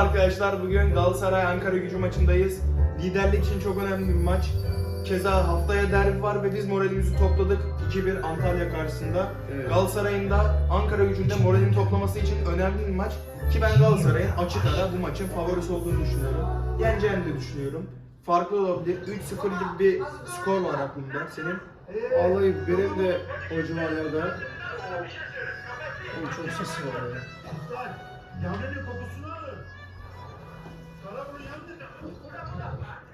arkadaşlar. Bugün Galatasaray Ankara gücü maçındayız. Liderlik için çok önemli bir maç. Keza haftaya derbi var ve biz moralimizi topladık 2-1 Antalya karşısında. Evet. Galatasaray'ın da Ankara gücünde moralini toplaması için önemli bir maç. Ki ben Galatasaray'ın açık ara bu maçın favorisi olduğunu düşünüyorum. Yeneceğini de düşünüyorum. Farklı olabilir. 3-0 gibi bir skor var aklımda. Senin? Vallahi benim de o civarlarda. Oğlum çok ses var ya. Yanının kokusunu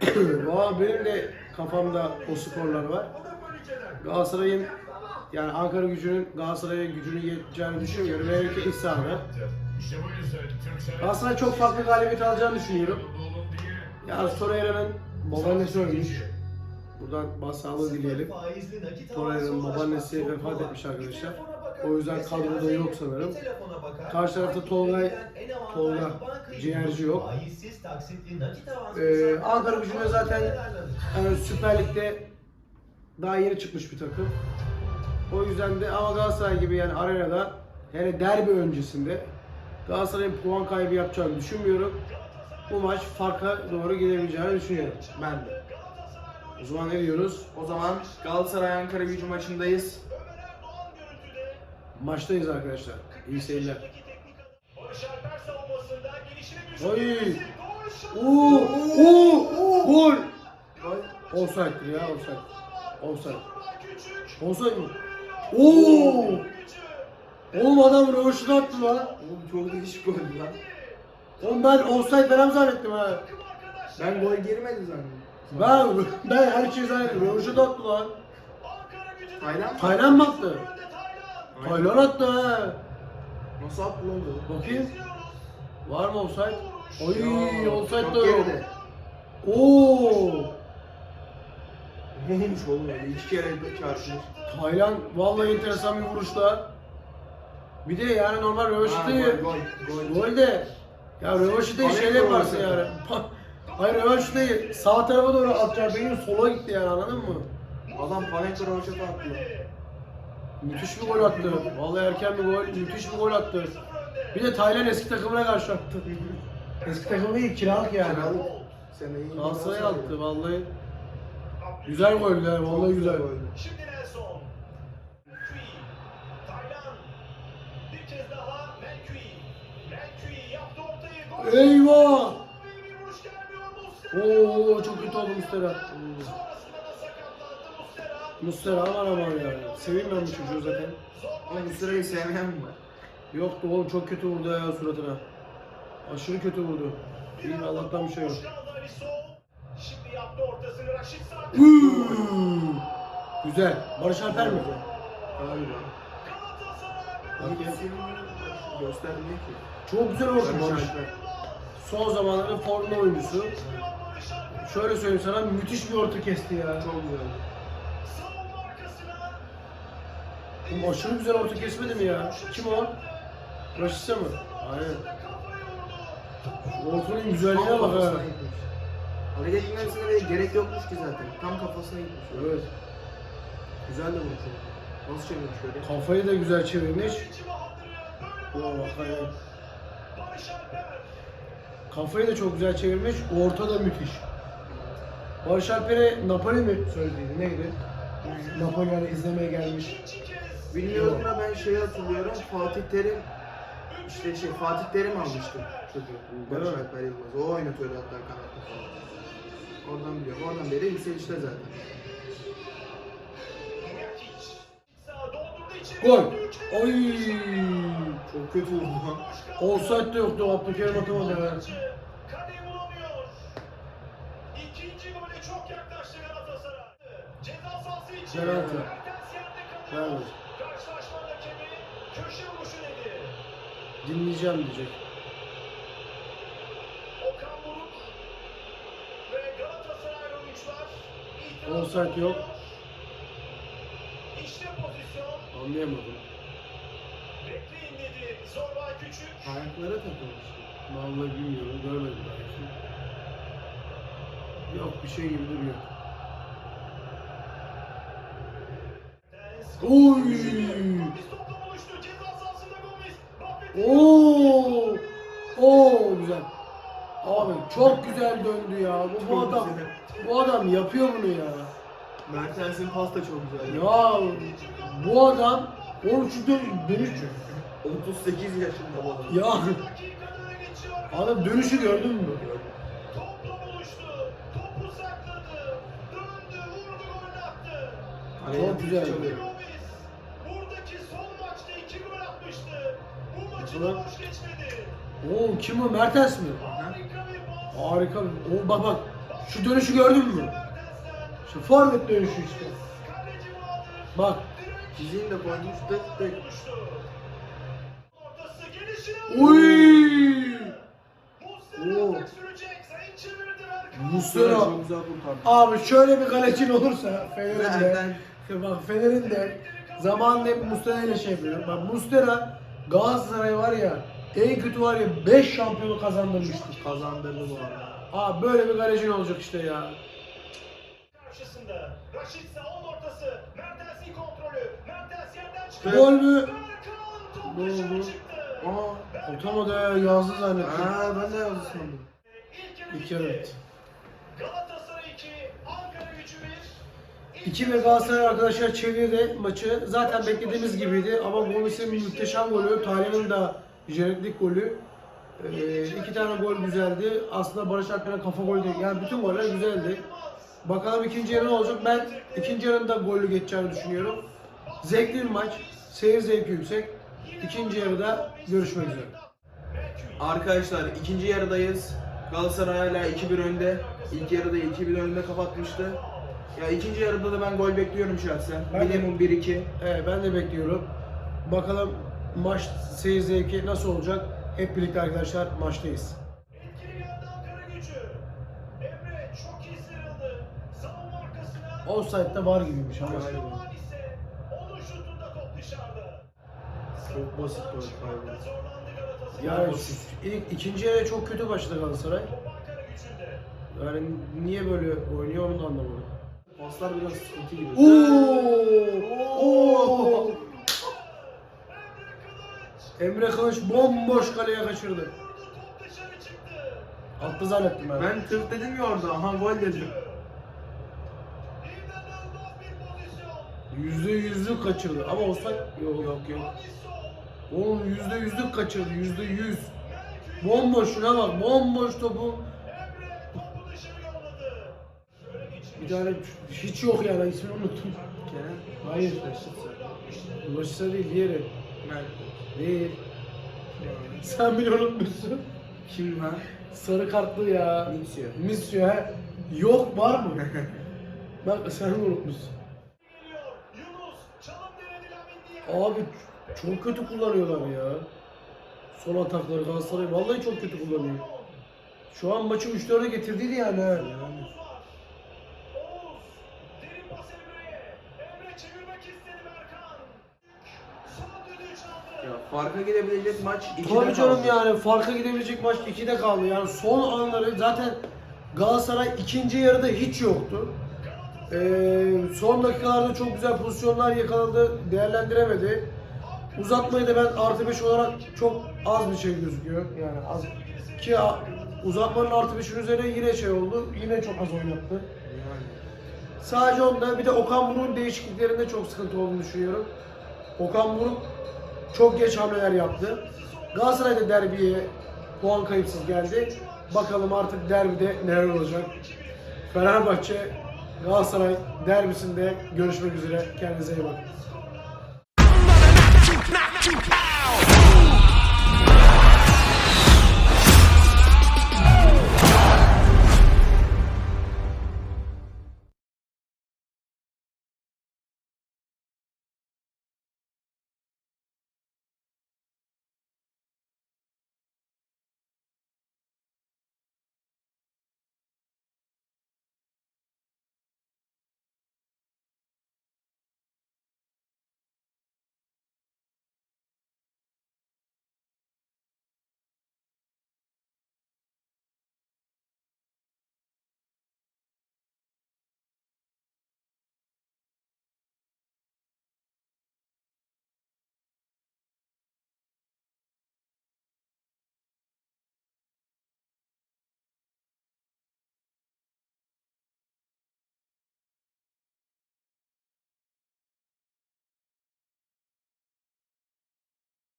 Valla benim de kafamda o skorlar var. Galatasaray'ın yani Ankara gücünün Galatasaray'a gücünü yeteceğini düşünmüyorum. İşte bu yüzden Türk Galatasaray çok farklı galibiyet alacağını düşünüyorum. Ya Torreira'nın babaannesi ölmüş. Buradan başsağlığı dileyelim. Torreira'nın babaannesi vefat etmiş arkadaşlar. O yüzden kadroda yok sanırım. Karşı tarafta Tolga, Tolga ciğerci yok. Ee, Ankara gücüne zaten yani Süper Lig'de daha yeni çıkmış bir takım. O yüzden de ama Galatasaray gibi yani arenada hele derbi öncesinde Galatasaray'ın puan kaybı yapacağını düşünmüyorum. Bu maç farka doğru gidebileceğini düşünüyorum. Ben de. O zaman ne diyoruz? O zaman Galatasaray Ankara gücü maçındayız. Maçtayız arkadaşlar. İyi seyirler. Oy! Oo! Oo! Gol! Offside'dir ya offside. Offside. Offside mi? Oo! Oğlum adam röveşini attı lan. Oğlum çok değişik gol lan. Oğlum ben offside falan zannettim ha. Ben gol girmedi zannettim. Ben ben her şeyi zannettim. Röveşini attı lan. Mı? Taylan mı attı? Taylan. Attı ha. Nasıl attı lan bu? Bakayım. Var mı offside? Oy Ya, offside çok de yok. geride. Oo! Neymiş oğlum öyle iki kere çarpmış. Taylan vallahi enteresan bir vuruşla. Bir de yani normal Ha, röveşite gol, gol, gol. Gol de ya röveşite Panik şey yaparsın röveşite. yani. Hayır röveşite sağ tarafa doğru atacak benim sola gitti yani anladın mı? Adam panik roşet attı. Müthiş bir gol attı. Vallahi erken bir gol, müthiş bir gol attı. Bir de Taylan eski takımına karşı attı. Eski takım değil, kiralık yani. Kiralık. Seneyi Galatasaray attı vallahi. Güzel gol ya, vallahi güzel. Şimdi Nelson. Melkui. Taylan. Bir kez daha Melkui. Melkui yaptı ortayı. Gol. Eyvah! Oo çok kötü oldu Mustera. Muslera. Aman aman yani. Seveyim ben bu çocuğu zaten. Ama bu sırayı sevmeyen mi var? Yoktu oğlum çok kötü vurdu ya suratına. Aşırı kötü vurdu. İyi Allah'tan bir şey yok. Şimdi yaptı ortasını Raşit. Güzel. Barış Alper mi? Hayır ya. Bak ya. Göstermiyor ki. Çok güzel orta Barış. Alper. Son zamanların formda oyuncusu. Şöyle söyleyeyim sana müthiş bir orta kesti ya. Çok güzel. Savunma arkasına. Aşırı güzel orta kesmedi mi ya? Kim o? Raşit'e mi? Aynen. Şu Ortanın güzelliğine bak ha. Hareket etmesine de gerek yokmuş ki zaten. Tam kafasına gitmiş. Evet. Güzel de vurmuş. Nasıl çevirmiş öyle? Kafayı da güzel çevirmiş. Oo, bak, Alper. Kafayı da çok güzel çevirmiş. Orta da müthiş. Barış Alper'e Napoli mi söylediydi? Neydi? Napoli yani izlemeye gelmiş. Bilmiyorum da ben şeyi hatırlıyorum. Fatih Terim işte şey Fatih Terim almıştı çocuğu. Barış? Alper Yılmaz. O oynatıyordu hatta kanatta falan. Oradan biliyorum. Oradan beri zaten. Sağ doldurdu içeri. Gol. Oy! Çok kötü vurdu lan. Offside de yoktu. Abdülkerim atamadı ya. Kaleyi bulamıyor. İkinci gole çok yaklaştı Galatasaray. Ceza sahası içi. Penaltı. Mertens yerde kalıyor. Penaltı. Dinleyeceğim diyecek. Okan Buruk ve Galatasaray oyuncular Offside yok. İşte pozisyon. Anlayamadım. Bekleyin dedi. Zorba Küçük. Ayaklara takılmış. Vallahi bilmiyorum. Görmedim belki. Yok bir şey gibi duruyor. Oy! Oo! Oo güzel. Abi çok güzel döndü ya. Bu, bu Çok adam güzel. bu adam yapıyor bunu ya. Mertens'in pas da çok güzel. Ya bu adam oğlum şu dön dönüş 38 yaşında bu adam. ya adam dönüşü gördün mü? Topla buluştu. Topu sakladı. Döndü, vurdu, gol attı. Çok güzel. çalıyor. Gomis buradaki son maçta iki gol atmıştı. Geçmedi. Oo kim o Mertens mi? Pas. Harika. O bak bak şu dönüşü gördün mü? Şu forvet dönüşü işte. Bak Fiziğini de koymuş. Ortası gelişine Uy! Oo. Muslera. Abi şöyle bir kalecin olursa Fener'in de bak Fener'in de zamanında hep Muslera ile şey yapıyor. Bak Muslera Galatasaray var ya en kötü var ya 5 şampiyonu kazandırmıştır. kazandırdı bu arada. Abi böyle bir kalecin olacak işte ya. Karşısında. Raşitsa on ortası. Mertens'in kontrolü. Mertens yerden çıktı. Gol mü? Ne oldu? Aa. Atamadı ya yazdı zannettim. Aa ben de yazdı sandım. İlk yarı bitti. 2 ve Galatasaray arkadaşlar çevirdi maçı. Zaten beklediğimiz gibiydi ama Gomis'in muhteşem golü, Taylan'ın da jenerik golü. Ee, iki tane gol güzeldi. Aslında Barış Alper'in kafa golü de. Yani bütün goller güzeldi. Bakalım ikinci yarı ne olacak? Ben ikinci yarının da gollü geçeceğini düşünüyorum. Zevkli bir maç. Seyir zevki yüksek. İkinci yarıda görüşmek üzere. Arkadaşlar ikinci yarıdayız. Galatasaray hala 2-1 önde. İlk yarıda 2-1 önde kapatmıştı. Ya ikinci yarıda da ben gol bekliyorum şahsen. Ben de- Minimum 1-2. Evet ben de bekliyorum. Bakalım maç seyir zevki nasıl olacak? Hep birlikte arkadaşlar maçtayız. Etkili geldi Ankara gücü. Emre çok iyi sıyrıldı. Savunma arkasına. Offside'de var gibiymiş ama. İse onun şutunda top dışarıda. Çok basit gol kaybı. Galatasaray. Yani şu- ilk ikinci yarı çok kötü başladı Galatasaray. Top Ankara gücünde. Yani niye böyle oynuyor onu da anlamadım. Paslar biraz sıkıntı gibi. Oo! Oo! Emre Kılıç. Bomboş kaleye kaçırdı. Vurdu top dışarı çıktı. Attı zannettim ben. Ben Türk dedim ya orada. Aha gol dedim. İnanılmaz bir pozisyon. Yüzde yüzlük kaçırdı ama offside yok yok yok. Oğlum yüzde yüzlük kaçırdı yüzde yüz. Bomboş şuna bak bomboş topu. Bir tane hiç yok yani ismini unuttum. Kerem. Hayır. Ulaşsa değil diğeri. Değil. Sen bile unutmuşsun. Kim lan? Sarı kartlı ya. Mixio. Misyo he. Yok var mı? Bak sen unutmuşsun. Abi çok kötü kullanıyorlar ya. Son atakları Galatasaray vallahi çok kötü kullanıyor. Şu an maçı 3-4'e getirdiydi yani. ha. Farka gidebilecek maç 2'de Tabii canım kaldı. yani farka gidebilecek maç 2'de kaldı. Yani son anları zaten Galatasaray ikinci yarıda hiç yoktu. Ee, son dakikalarda çok güzel pozisyonlar yakaladı, değerlendiremedi. Uzatmayı da ben artı 5 olarak çok az bir şey gözüküyor. Yani az. Ki uzatmanın artı 5'in üzerine yine şey oldu. Yine çok az oynattı. Sadece onda bir de Okan Buruk'un değişikliklerinde çok sıkıntı olduğunu düşünüyorum. Okan Buruk çok geç hamleler yaptı. Galatasaray da derbiye puan kayıpsız geldi. Bakalım artık derbide neler olacak. Fenerbahçe Galatasaray derbisinde görüşmek üzere. Kendinize iyi bakın.